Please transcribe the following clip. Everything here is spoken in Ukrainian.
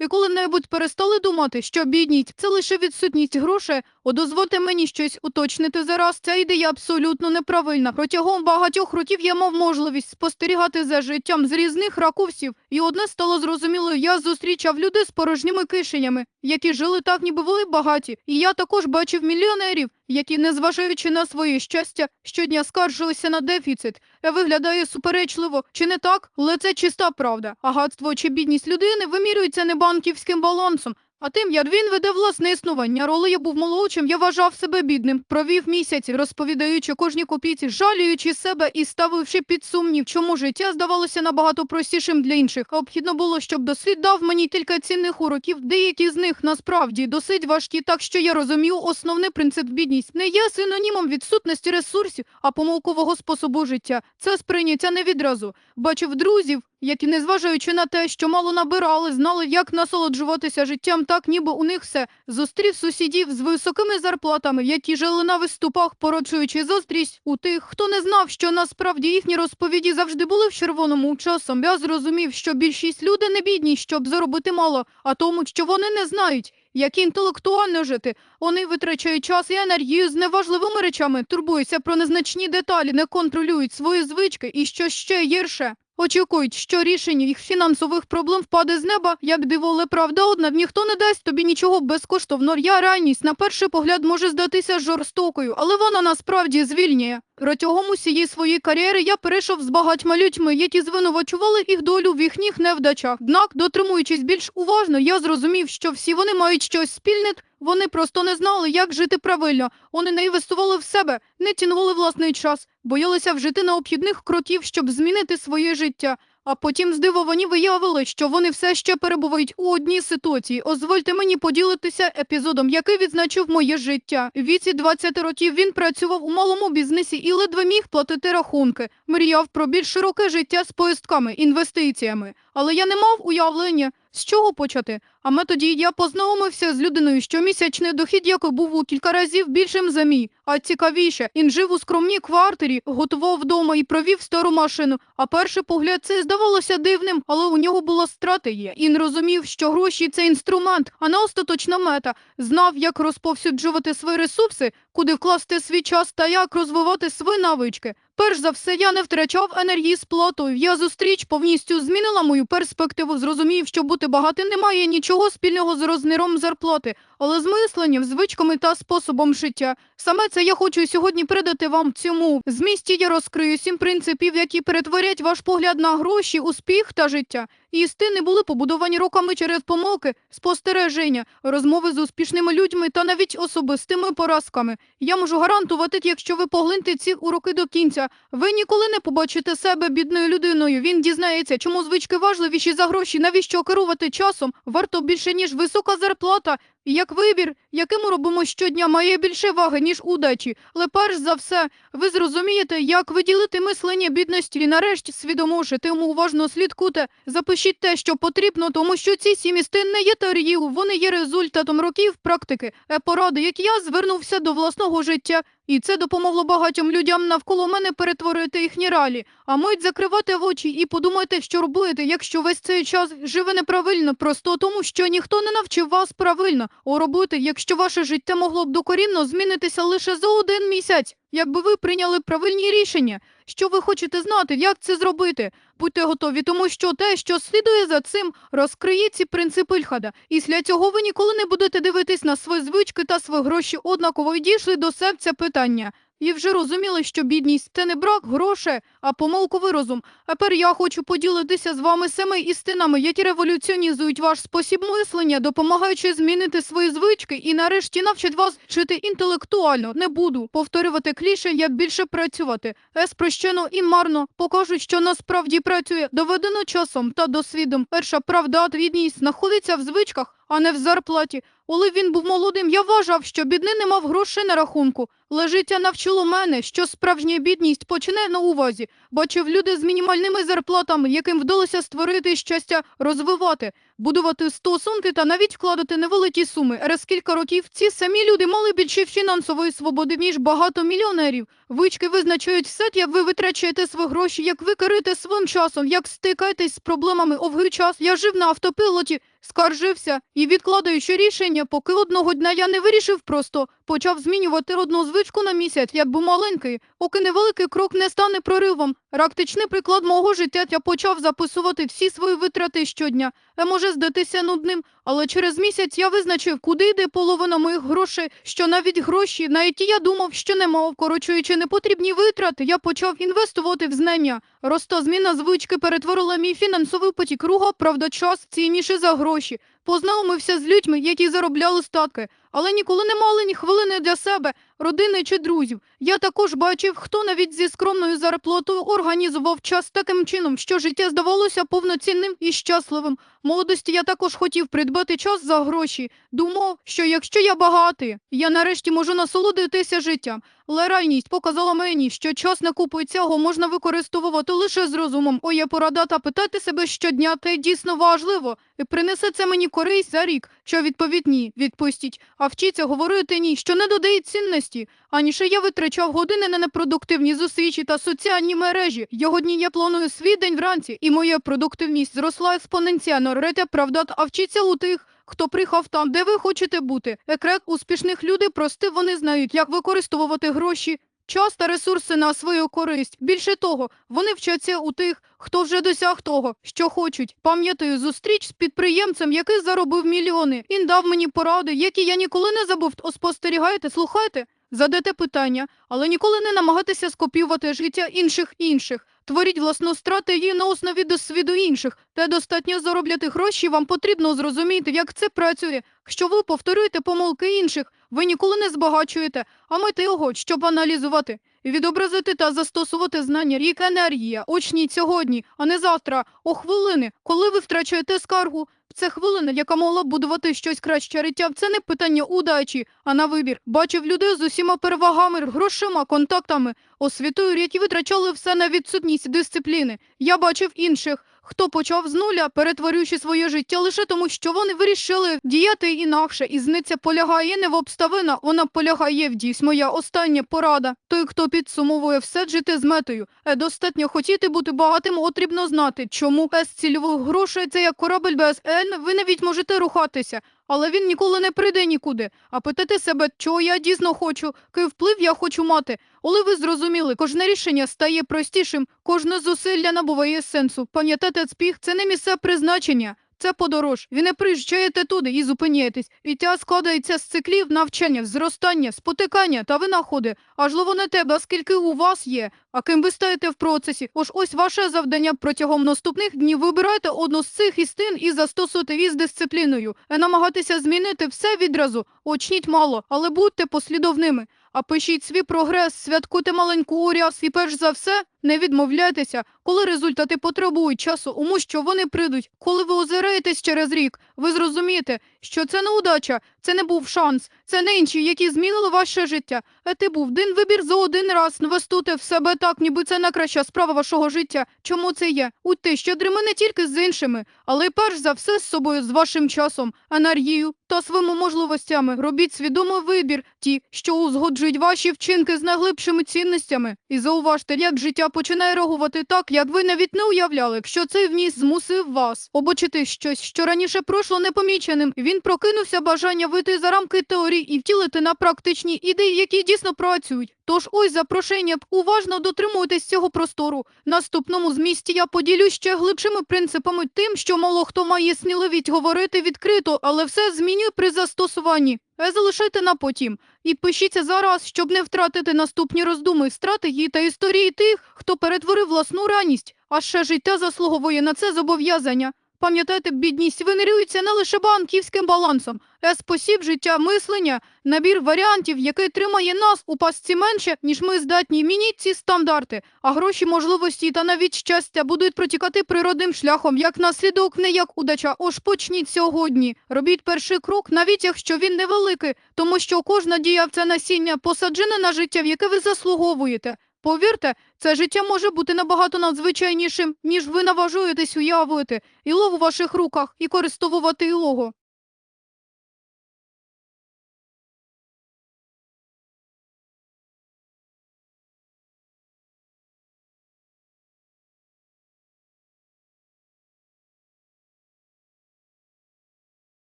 І коли-небудь перестали думати, що бідність це лише відсутність грошей, о, дозвольте мені щось уточнити зараз. Ця ідея абсолютно неправильна. Протягом багатьох років я мав можливість спостерігати за життям з різних ракурсів, і одне стало зрозуміло, я зустрічав людей з порожніми кишенями, які жили так, ніби були багаті. І я також бачив мільйонерів, які, незважаючи на своє щастя, щодня скаржилися на дефіцит. виглядає суперечливо, чи не так? Але це чиста правда. А гадство чи бідність людини вимірюється не банківським балансом, а тим, як він веде власне існування. Коли я був молодшим, я вважав себе бідним. Провів місяці, розповідаючи кожній копійці, жаліючи себе і ставивши під сумнів, чому життя здавалося набагато простішим для інших. Необхідно було, щоб досвід дав мені кілька цінних уроків. Деякі з них насправді досить важкі, так що я розумію, основний принцип бідність не є синонімом відсутності ресурсів, а помилкового способу життя. Це сприйняття не відразу. Бачив друзів, які, незважаючи на те, що мало набирали, знали, як насолоджуватися життям, так ніби у них все. Зустрів сусідів з високими зарплатами, які жили на виступах, породжуючи зустріч у тих, хто не знав, що насправді їхні розповіді завжди були в червоному. Часом я зрозумів, що більшість людей не бідні, щоб заробити мало, а тому, що вони не знають. Як інтелектуально жити, вони витрачають час і енергію з неважливими речами, турбуються про незначні деталі, не контролюють свої звички і що ще гірше. Очікують, що рішення їх фінансових проблем впаде з неба, як диво, але правда одна, ніхто не дасть тобі нічого безкоштовно. Я реальність на перший погляд може здатися жорстокою, але вона насправді звільняє. Протягом усієї своєї кар'єри я перейшов з багатьма людьми, які звинувачували їх долю в їхніх невдачах. Однак, дотримуючись більш уважно, я зрозумів, що всі вони мають щось спільне. Вони просто не знали, як жити правильно. Вони не інвестували в себе, не цінували власний час, боялися вжити необхідних кроків, щоб змінити своє життя. А потім здивовані виявили, що вони все ще перебувають у одній ситуації. Дозвольте мені поділитися епізодом, який відзначив моє життя. Віці 20 років він працював у малому бізнесі і ледве міг платити рахунки. Мріяв про більш широке життя з поїздками, інвестиціями. Але я не мав уявлення, з чого почати. А тоді я познайомився з людиною, що місячний дохід якої був у кілька разів більшим за мій. А цікавіше, він жив у скромній квартирі, готував вдома і провів стару машину. А перший погляд це здавалося дивним, але у нього була стратегія. Він розумів, що гроші це інструмент, а не остаточна мета. Знав, як розповсюджувати свої ресурси, куди вкласти свій час та як розвивати свої навички. Перш за все, я не втрачав енергії з платою. Я зустріч повністю змінила мою перспективу. Зрозумів, що бути багатим не має нічого спільного з розміром зарплати, але з мисленням, звичками та способом життя. Саме це я хочу сьогодні передати вам цьому. Змісті я розкрию сім принципів, які перетворять ваш погляд на гроші, успіх та життя. Істини були побудовані роками через помилки, спостереження, розмови з успішними людьми та навіть особистими поразками. Я можу гарантувати, якщо ви поглиньте ці уроки до кінця, ви ніколи не побачите себе бідною людиною. Він дізнається, чому звички важливіші за гроші, навіщо керувати часом варто більше ніж висока зарплата. Як вибір, який ми робимо щодня, має більше ваги, ніж удачі. Але перш за все, ви зрозумієте, як виділити мислення бідності і нарешті свідомо жити, тому уважно слідкуйте. Запишіть те, що потрібно, тому що ці сім істин не є теорією, вони є результатом років практики, е, поради, як я звернувся до власного життя. І це допомогло багатьом людям навколо мене перетворити їхні ралі. А мить закривати в очі і подумайте, що робити, якщо весь цей час живе неправильно, просто тому, що ніхто не навчив вас правильно о робити, якщо ваше життя могло б докорінно змінитися лише за один місяць. Якби ви прийняли правильні рішення, що ви хочете знати, як це зробити? Будьте готові, тому що те, що слідує за цим, розкриє ці принципи Ільхада. І після цього ви ніколи не будете дивитись на свої звички та свої гроші однаково і дійшли до серця питання. І вже розуміли, що бідність це не брак грошей, а помилковий розум. А тепер я хочу поділитися з вами семи істинами, які революціонізують ваш спосіб мислення, допомагаючи змінити свої звички і нарешті навчать вас жити інтелектуально. Не буду повторювати кліше, як більше працювати. Е, спрощено і марно покажуть, що насправді працює. Доведено часом та досвідом. Перша правда, відність знаходиться в звичках, а не в зарплаті. Коли він був молодим, я вважав, що бідний не мав грошей на рахунку. Лежиття навчило мене, що справжня бідність почне на увазі. Бачив люди з мінімальними зарплатами, яким вдалося створити щастя розвивати. Будувати стосунки та навіть вкладати невеликі суми. Раз кілька років ці самі люди мали більше фінансової свободи, ніж багато мільйонерів. Вички визначають все, як ви витрачаєте свої гроші, як ви керуєте своїм часом, як стикаєтесь з проблемами. Овгий час я жив на автопілоті, скаржився і відкладаючи рішення, поки одного дня я не вирішив просто. Почав змінювати одну звичку на місяць, як був маленький, поки невеликий крок не стане проривом. Практичний приклад мого життя я почав записувати всі свої витрати щодня. Е, може здатися нудним, але через місяць я визначив, куди йде половина моїх грошей, що навіть гроші, на які я думав, що не мав, корочуючи непотрібні витрати, я почав інвестувати в знання. Роста зміна звички перетворила мій фінансовий потік руга, правда, час цінніше за гроші. Познайомився з людьми, які заробляли статки, але ніколи не мали ні хвилини для себе, родини чи друзів. Я також бачив, хто навіть зі скромною зарплатою організував час таким чином, що життя здавалося повноцінним і щасливим. Молодості я також хотів придбати час за гроші. Думав, що якщо я багатий, я нарешті можу насолодитися життям. Але реальність показала мені, що час на купу цього можна використовувати лише з розумом. О, є порада та питати себе щодня, це дійсно важливо. І принесе це мені користь за рік, що відповідь ні, відпустіть. А вчіться говорити ні, що не додає цінності. Аніше я витрачав години на непродуктивні зустрічі та соціальні мережі. Його дні я планую свій день вранці, і моя продуктивність зросла експоненціально. Ретя правда, а вчиться у тих, хто приїхав там, де ви хочете бути. Екрек успішних людей прости, вони знають, як використовувати гроші. Час та ресурси на свою користь. Більше того, вони вчаться у тих, хто вже досяг того, що хочуть. Пам'ятаю зустріч з підприємцем, який заробив мільйони. Він дав мені поради, які я ніколи не забув. О, спостерігайте, слухайте, задайте питання, але ніколи не намагатися скопіювати життя інших інших. Творіть власну стратегію на основі досвіду інших. Та достатньо заробляти гроші. Вам потрібно зрозуміти, як це працює. Якщо ви повторюєте помилки інших, ви ніколи не збагачуєте, а майте його, щоб аналізувати. Відобразити та застосувати знання рік енергія, очніть сьогодні, а не завтра, о хвилини, коли ви втрачаєте скаргу. Це хвилина, яка могла б будувати щось краще життя. Це не питання удачі, а на вибір. Бачив людей з усіма перевагами, грошима, контактами, освітою, які витрачали все на відсутність дисципліни. Я бачив інших, хто почав з нуля, перетворюючи своє життя лише тому, що вони вирішили діяти інакше. І зниця полягає не в обставинах, вона полягає в дійсь. Моя остання порада. Той, хто підсумовує все жити з метою. Е, достатньо хотіти бути багатим, потрібно знати, чому без цільових грошей це як корабель без Ель, ви навіть можете рухатися. Але він ніколи не прийде нікуди. А питати себе, чого я дійсно хочу, який вплив я хочу мати. Коли ви зрозуміли, кожне рішення стає простішим, кожне зусилля набуває сенсу. Пам'ятати спіх це не місце призначення. Це подорож. Ви не приїжджаєте туди і зупиняєтесь. Життя складається з циклів навчання, зростання, спотикання та винаходи. Аж лово не тебе, скільки у вас є, а ким ви стаєте в процесі. Ось ось ваше завдання протягом наступних днів вибирайте одну з цих істин і застосуйте її з дисципліною. Е, Намагатися змінити все відразу. Очніть мало, але будьте послідовними. А пишіть свій прогрес, святкуйте маленьку уряс і перш за все не відмовляйтеся, коли результати потребують часу, тому що вони прийдуть. Коли ви озираєтесь через рік, ви зрозумієте, що це не удача, це не був шанс, це не інші, які змінили ваше життя. А ти був один вибір за один раз. Інвестуйте в себе так, ніби це найкраща справа вашого життя. Чому це є? Будьте щедрими не тільки з іншими, але й перш за все з собою, з вашим часом, енергією та своїми можливостями. Робіть свідомий вибір, ті, що узгоджують ваші вчинки з найглибшими цінностями. І зауважте, як життя починає реагувати так, як ви навіть не уявляли, якщо цей вніс змусив вас обочити щось, що раніше пройшло непоміченим. Він прокинувся бажання вийти за рамки теорій і втілити на практичні ідеї, які дійсно працюють. Тож ось запрошення б уважно дотримуйтесь цього простору. Наступному змісті я поділюсь ще глибшими принципами тим, що мало хто має сміливість говорити відкрито, але все змінює при застосуванні. Е, Залишайте на потім. І пишіться зараз, щоб не втратити наступні роздуми, стратегії та історії тих, хто перетворив власну реальність. А ще життя заслуговує на це зобов'язання. Пам'ятайте, бідність венерюється не лише банківським балансом, а спосіб життя мислення, набір варіантів, який тримає нас у пастці менше, ніж ми здатні. Мініть ці стандарти, а гроші, можливості та навіть щастя будуть протікати природним шляхом, як наслідок, не як удача. Ож почніть сьогодні. Робіть перший крок, навіть якщо він невеликий, тому що кожна дія це насіння посаджене на життя, в яке ви заслуговуєте. Повірте, це життя може бути набагато надзвичайнішим, ніж ви наважуєтесь уявити. Іло у ваших руках і користовувати ілого.